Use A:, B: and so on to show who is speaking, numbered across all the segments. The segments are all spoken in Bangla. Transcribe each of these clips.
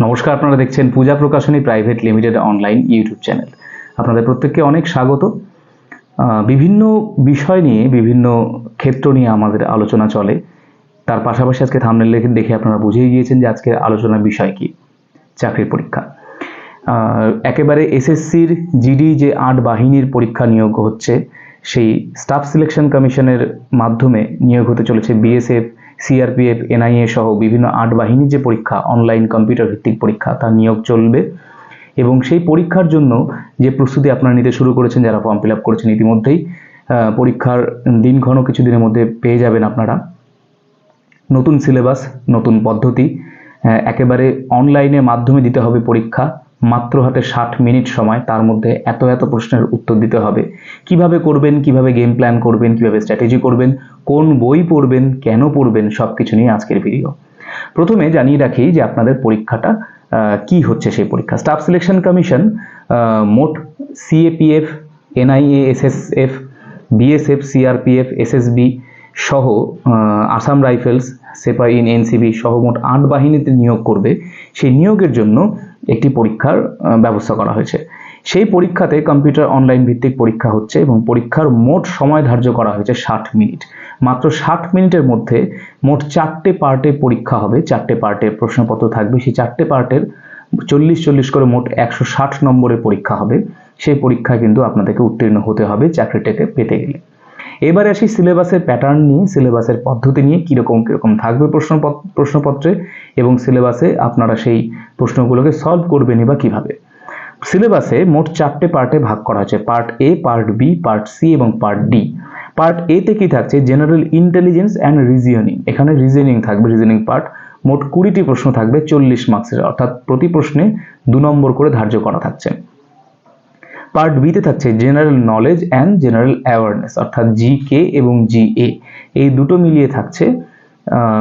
A: নমস্কার, আপনারা দেখছেন Puja Prakashani private limited online YouTube channel. আপনাদের প্রত্যেককে অনেক স্বাগত। বিভিন্ন বিষয় নিয়ে, বিভিন্ন ক্ষেত্র নিয়ে আমাদের আলোচনা চলে। তার পাশাপাশি আজকে থামনেল দেখে দেখে আপনারা বুঝেই গিয়েছেন যে আজকের আলোচনার বিষয় কি, চাকরির পরীক্ষা। একেবারে এসএসসির জিডি যে আট বাহিনীর পরীক্ষা নিয়োগ হচ্ছে, সেই স্টাফ সিলেকশন কমিশনের মাধ্যমে নিয়োগ হতে চলেছে বিএসএফ সিআরপিএফ, এনআইএ সহ বিভিন্ন আট বাহিনীর যে পরীক্ষা অনলাইন কম্পিউটার ভিত্তিক পরীক্ষা তার নিয়োগ চলবে। এবং সেই পরীক্ষার জন্য যে প্রস্তুতি আপনারা নিতে শুরু করেছেন, যারা ফর্ম ফিল আপ করেছেন ইতিমধ্যেই পরীক্ষার দিনক্ষণ কিছুদিনের মধ্যে পেয়ে যাবেন আপনারা। নতুন সিলেবাস নতুন পদ্ধতি একেবারে অনলাইনের মাধ্যমে দিতে হবে পরীক্ষা। মাত্র হাতে ষাট মিনিট সময়, তার মধ্যে এত এত প্রশ্নের উত্তর দিতে হবে। কীভাবে করবেন, কীভাবে গেম প্ল্যান করবেন, কীভাবে স্ট্র্যাটেজি করবেন, কোন বই পড়বেন, কেন পড়বেন সব কিছু নিয়ে আজকের ভিডিও প্রথমে জানিয়ে রাখি যে আপনাদের পরীক্ষাটা কি হচ্ছে সেই পরীক্ষা। স্টাফ সিলেকশন কমিশন মোট CAPF NIA SSF BSF CRPF SSB সহ আসাম রাইফেলস সেপা ইন এনসিবি সহ মোট আট বাহিনীতে নিয়োগ করবে। সেই নিয়োগের জন্য একটি পরীক্ষার ব্যবস্থা করা হয়েছে। সেই পরীক্ষাতে কম্পিউটার অনলাইন ভিত্তিক পরীক্ষা হচ্ছে এবং পরীক্ষার মোট সময় ধার্য করা হয়েছে ষাট মিনিট। মাত্র ষাট মিনিটের মধ্যে মোট চারটে পার্টে পরীক্ষা হবে, চারটে পার্টের প্রশ্নপত্র থাকবে। সেই চারটে পার্টের চল্লিশ চল্লিশ করে মোট একশো ষাট নম্বরের পরীক্ষা হবে। সেই পরীক্ষায় কিন্তু আপনাদেরকে উত্তীর্ণ হতে হবে চাকরিটাকে পেতে গেলে। এবারে আসি সিলেবাসের প্যাটার্ন নিয়ে সিলেবাসের পদ্ধতি নিয়ে, কীরকম কীরকম থাকবে প্রশ্নপত্র প্রশ্নপত্রে এবং সিলেবাসে আপনারা সেই প্রশ্নগুলোকে সলভ করবেনই বা কীভাবে? সিলেবাসে মোট চারটে পার্টে ভাগ করা হয়েছে part A part B part C এবং পার্ট ডি পার্ট এ তে কি থাকছে? জেনারেল ইন্টেলিজেন্স অ্যান্ড রিজনিং এখানে রিজনিং থাকবে রিজনিং পার্ট মোট কুড়িটি প্রশ্ন থাকবে, চল্লিশ মার্কসের অর্থাৎ প্রতি প্রশ্নে দু নম্বর করে ধার্য করা থাকছে। পার্ট বিতে থাকছে general knowledge and general awareness অর্থাৎ জি কে এবং জি এ এই দুটো মিলিয়ে থাকছে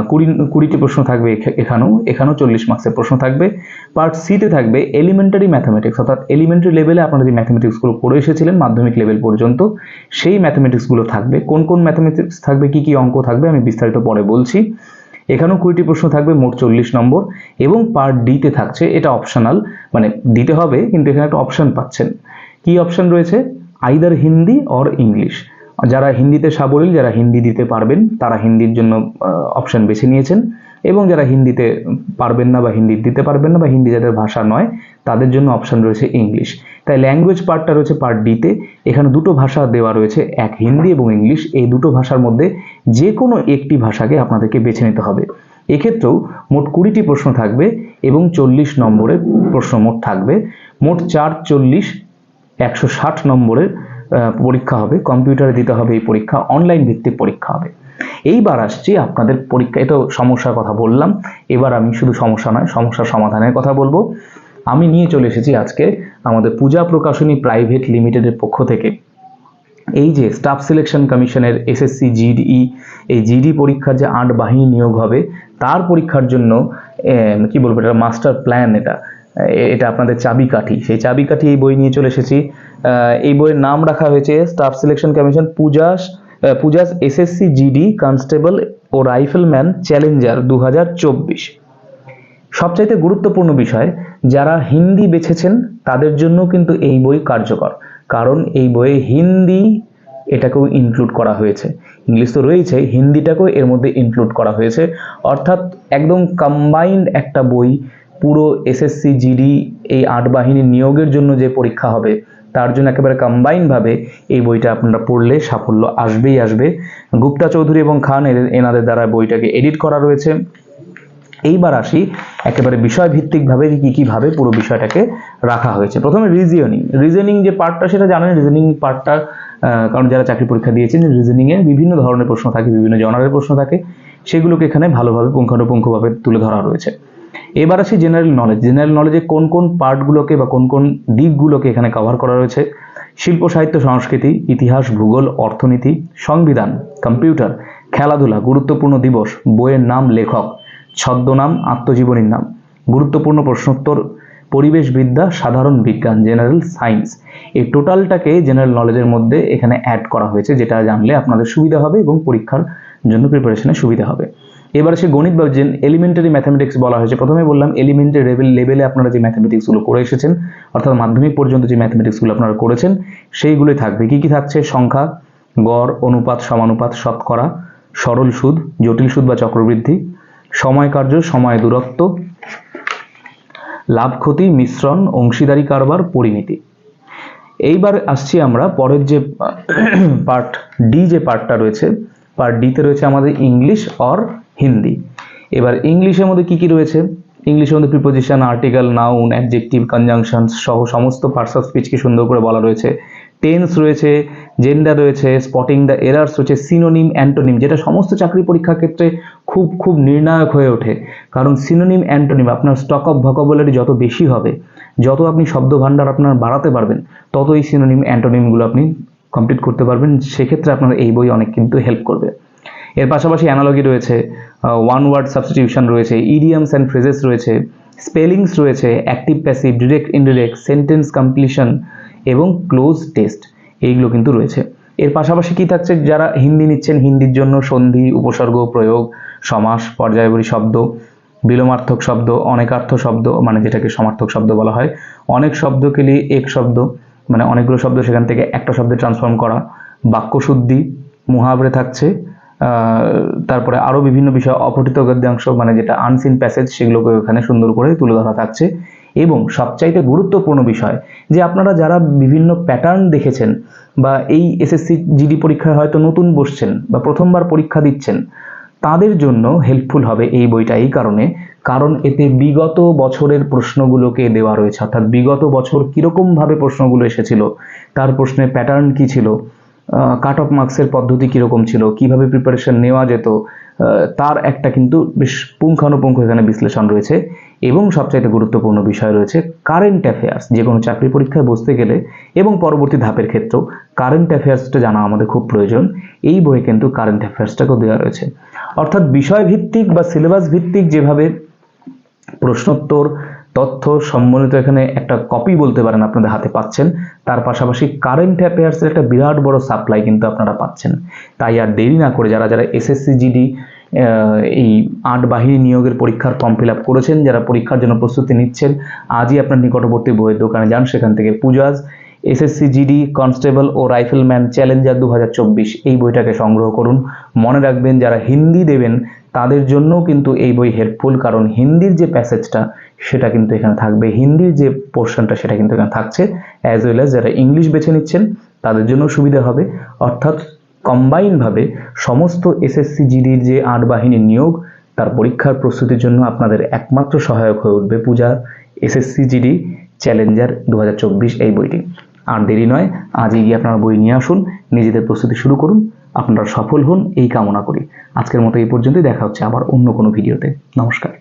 A: কুড়ি, কুড়িটি প্রশ্ন থাকবে এখা- এখানেও এখানেও চল্লিশ মার্কসের প্রশ্ন থাকবে। পার্ট সিতে থাকবে এলিমেন্টারি ম্যাথামেটিক্স অর্থাৎ এলিমেন্টারি লেভেলে আপনারা যে ম্যাথামেটিক্সগুলো পড়ে এসেছিলেন মাধ্যমিক লেভেল পর্যন্ত, সেই ম্যাথামেটিক্সগুলো থাকবে। কোন কোন ম্যাথামেটিক্স থাকবে, কি কি অঙ্ক থাকবে, আমি বিস্তারিত পরে বলছি। এখানেও কুড়িটি প্রশ্ন থাকবে, মোট চল্লিশ নম্বর। এবং পার্ট ডিতে থাকছে, এটা অপশনাল মানে দিতে হবে, কিন্তু এখানে একটা অপশন পাচ্ছেন। কি অপশন রয়েছে? আইদার হিন্দি অর ইংলিশ যারা হিন্দিতে সাবলীল, যারা হিন্দি দিতে পারবেন, তারা হিন্দির জন্য অপশন বেছে নিয়েছেন। এবং যারা হিন্দিতে পারবেন না বা হিন্দি দিতে পারবেন না বা হিন্দি যাদের ভাষা নয়, তাদের জন্য অপশন রয়েছে ইংলিশ তাই ল্যাঙ্গুয়েজ পার্টটা রয়েছে পার্ট ডিতে এখানে দুটো ভাষা দেওয়া রয়েছে, এক হিন্দি এবং ইংলিশ এই দুটো ভাষার মধ্যে যে কোনো একটি ভাষাকে আপনাদেরকে বেছে নিতে হবে। এক্ষেত্রেও মোট কুড়িটি প্রশ্ন থাকবে এবং চল্লিশ নম্বরের প্রশ্ন মোট থাকবে। মোট চার চল্লিশ একশো ষাট নম্বরের পরীক্ষা হবে, কম্পিউটারে দিতে হবে এই পরীক্ষা অনলাইন ভিত্তিক পরীক্ষা হবে। এইবার আসছি আপনাদের পরীক্ষা এটা সমস্যার কথা বললাম, এবার আমি শুধু সমস্যা নয় সমস্যার সমাধানের কথা বলব। আমি নিয়ে চলে এসেছি আজকে আমাদের পূজা প্রকাশনী প্রাইভেট লিমিটেডের পক্ষ থেকে। এই যে স্টাফ সিলেকশন কমিশনের এসএসসি জিডি এই জিডি পরীক্ষার যে আট বাহিনী নিয়োগ হবে, তার পরীক্ষার জন্য কি বলব এটা, মাস্টার প্ল্যান এটা। এটা আপনাদের চাবিকাঠি। সেই চাবিকাঠি এই বই নিয়ে চলে এসেছি। এই বইয়ের নাম রাখা হয়েছে staff selection commission Puja's Puja's SSC GD constable ও রাইফেলম্যান চ্যালেঞ্জার দু সবচাইতে গুরুত্বপূর্ণ বিষয়, যারা হিন্দি বেছেছেন, তাদের জন্য কিন্তু এই বই কার্যকর। কারণ এই বইয়ে হিন্দি এটাকেও ইনক্লুড করা হয়েছে। ইংলিশ তো রয়েছে, হিন্দিটাকেও এর মধ্যে ইনক্লুড করা হয়েছে। অর্থাৎ একদম কম্বাইন্ড একটা বই পুরো এসএসসি জিডি এই আট বাহিনী নিয়োগের জন্য যে পরীক্ষা হবে, তার জন্য একেবারে কম্বাইনভাবে এই বইটা আপনারা পড়লে সাফল্য আসবেই আসবে। গুপ্তা চৌধুরী এবং খান এনাদের দ্বারা বইটাকে এডিট করা রয়েছে। এইবার আসি একেবারে বিষয়ভিত্তিকভাবে কি কীভাবে পুরো বিষয়টাকে রাখা হয়েছে। প্রথমে রিজনিং রিজনিং যে পার্টটা সেটা জানেন? রিজনিং পার্টটা কারণ যারা চাকরি পরীক্ষা দিয়েছেন রিজনিংয়ে বিভিন্ন ধরনের প্রশ্ন থাকে, বিভিন্ন জনারের প্রশ্ন থাকে। সেগুলোকে এখানে ভালোভাবে পুঙ্খানুপুঙ্খভাবে তুলে ধরা রয়েছে। এবার আসি জেনারেল নলেজ জেনারেল নলেজে কোন কোন পার্টগুলোকে বা কোন কোন দিকগুলোকে এখানে কভার করা রয়েছে? শিল্প, সাহিত্য, সংস্কৃতি, ইতিহাস, ভূগোল, অর্থনীতি, সংবিধান কম্পিউটার খেলাধুলা, গুরুত্বপূর্ণ দিবস, বইয়ের নাম, লেখক, ছদ্মনাম, আত্মজীবনীর নাম। গুরুত্বপূর্ণ প্রশ্নোত্তর পরিবেশবিদ্যা সাধারণ বিজ্ঞান জেনারেল সায়েন্স এই টোটালটাকে জেনারেল নলেজের মধ্যে এখানে অ্যাড করা হয়েছে, যেটা জানলে আপনাদের সুবিধা হবে এবং পরীক্ষার জন্য প্রিপারেশনে সুবিধা হবে। এবার সে গণিত বা যে এলিমেন্টারি ম্যাথামেটিক্স বলা হয়েছে প্রথমে বললাম এলিমেন্টারি লেভেল লেভেলে আপনারা যে ম্যাথামেটিক্সগুলো করে এসেছেন, অর্থাৎ মাধ্যমিক পর্যন্ত যে ম্যাথামেটিক্সগুলো আপনারা করেছেন, সেইগুলোই থাকবে। কি কি থাকছে? সংখ্যা, গড়, অনুপাত, সমানুপাত, শতকরা, সরল সুদ, জটিল সুদ বা চক্রবৃদ্ধি, সময় কার্য, সময় দূরত্ব, লাভ ক্ষতি, মিশ্রণ, অংশীদারি কারবার পরিমিতি এইবার আসছি আমরা পরের যে পার্ট ডি যে পার্টটা রয়েছে পার্ট ডিতে রয়েছে আমাদের ইংলিশ অর হিন্দি। এবার ইংলিশের মধ্যে কি কি রয়েছে? ইংলিশের মধ্যে preposition article noun adjective conjunction সহ সমস্ত পার্টস অফ স্পিচকে সুন্দর করে বলা রয়েছে। টেন্স রয়েছে জেন্ডার রয়েছে স্পটিং দ্য এরার্স রয়েছে সিনোনিম অ্যান্টোনিম যেটা সমস্ত চাকরি পরীক্ষার ক্ষেত্রে খুব খুব নির্ণায়ক হয়ে ওঠে। কারণ সিনোনিম অ্যান্টোনিম আপনার স্টক অফ ভকাবুলারি যত বেশি হবে, যত আপনি শব্দ ভাণ্ডার আপনার বাড়াতে পারবেন তত এই সিনোনিম অ্যান্টোনিমগুলো আপনি কমপ্লিট করতে পারবেন। সেক্ষেত্রে আপনার এই বই অনেক কিন্তু হেল্প করবে। এর পাশাপাশি অ্যানালজি রয়েছে ওয়ান ওয়ার্ড সাবস্টিটিউশন রয়েছে ইডিয়ামস অ্যান্ড ফ্রেজেস রয়েছে স্পেলিংস রয়েছে active passive direct indirect sentence completion এবং ক্লোজ টেস্ট এইগুলো কিন্তু রয়েছে। এর পাশাপাশি কি থাকছে? যারা হিন্দি নিচ্ছেন, হিন্দির জন্য সন্ধি, উপসর্গ, প্রয়োগ, সমাস পর্যায়বরী শব্দ, বিলোমার্থক শব্দ, অনেকার্থ শব্দ মানে যেটাকে সমার্থক শব্দ বলা হয়, অনেক শব্দকে নিয়ে এক শব্দ মানে অনেকগুলো শব্দ সেখান থেকে একটা শব্দে ট্রান্সফর্ম করা, বাক্যশুদ্ধি, মুহাবরে থাকছে তারপরে আরও বিভিন্ন বিষয়, অপঠিত গদ্যাংশ মানে যেটা আনসিন প্যাসেজ সেগুলোকে ওখানে সুন্দর করে তুলে ধরা থাকছে। এবং সবচাইতে গুরুত্বপূর্ণ বিষয়, যে আপনারা যারা বিভিন্ন প্যাটার্ন দেখেছেন, বা এই এসএসসি জিডি পরীক্ষায় হয়তো নতুন বসছেন, বা প্রথমবার পরীক্ষা দিচ্ছেন, তাদের জন্য হেল্পফুল হবে এই বইটা এই কারণে। কারণ এতে বিগত বছরের প্রশ্নগুলোকে দেওয়া রয়েছে। অর্থাৎ বিগত বছর কীরকমভাবে প্রশ্নগুলো এসেছিল, তার প্রশ্নের প্যাটার্ন কী ছিল কাট অফ মার্কসের পদ্ধতি কীরকম ছিল, কীভাবে প্রিপারেশন নেওয়া যেত তার একটা কিন্তু বেশ পুঙ্খানুপুঙ্খ এখানে বিশ্লেষণ রয়েছে। এবং সবচাইতে গুরুত্বপূর্ণ বিষয় রয়েছে কারেন্ট অ্যাফেয়ার্স যে কোনো চাকরি পরীক্ষায় বসতে গেলে এবং পরবর্তী ধাপের ক্ষেত্রেও কারেন্ট অ্যাফেয়ার্সটা জানা আমাদের খুব প্রয়োজন। এই বইয়ে কিন্তু কারেন্ট অ্যাফেয়ার্সটাকেও দেওয়া রয়েছে। অর্থাৎ বিষয় ভিত্তিক বা সিলেবাস ভিত্তিক যেভাবে প্রশ্নোত্তর তথ্য সম্বলিত এখানে একটা কপি বলতে পারেন আপনাদের হাতে পাচ্ছেন। তার পাশাপাশি কারেন্ট অ্যাফেয়ার্সের একটা বিরাট বড় সাপ্লাই কিন্তু আপনারা পাচ্ছেন। তাই আর দেরি না করে যারা যারা এসএসসি জিডি এই আট বাহিনী নিয়োগের পরীক্ষার ফর্ম ফিল আপ করেছেন, যারা পরীক্ষার জন্য প্রস্তুতি নিচ্ছেন, আজই আপনার নিকটবর্তী বইয়ের দোকানে যান, সেখান থেকে পূজাজ এসএসসি জিডি কনস্টেবল ও রাইফেলম্যান চ্যালেঞ্জার দু হাজার চব্বিশ, এই বইটাকে সংগ্রহ করুন। মনে রাখবেন, যারা হিন্দি দেবেন তাদের জন্যও কিন্তু এই বই হেল্পফুল কারণ হিন্দির যে প্যাসেজটা সেটা কিন্তু এখানে থাকবে। হিন্দির যে পোর্শনটা সেটা কিন্তু এখানে থাকছে অ্যাজ ওয়েল অ্যাজ যারা ইংলিশ বেছে নিচ্ছেন, তাদের জন্য সুবিধা হবে। অর্থাৎ কম্বাইনভাবে সমস্ত এসএসসি জিডির যে আট বাহিনীর নিয়োগ, তার পরীক্ষার প্রস্তুতির জন্য আপনাদের একমাত্র সহায়ক হয়ে উঠবে পূজার এসএসসি জিডি চ্যালেঞ্জার দু হাজার চব্বিশ এই বইটি। আর দেরি নয়, আজই গিয়ে আপনারা বই নিয়ে আসুন, নিজেদের প্রস্তুতি শুরু করুন। আপনারা সফল হন, এই কামনা করি। আজকের মতো এই পর্যন্তই, দেখা হচ্ছে আবার অন্য কোনো ভিডিওতে। নমস্কার।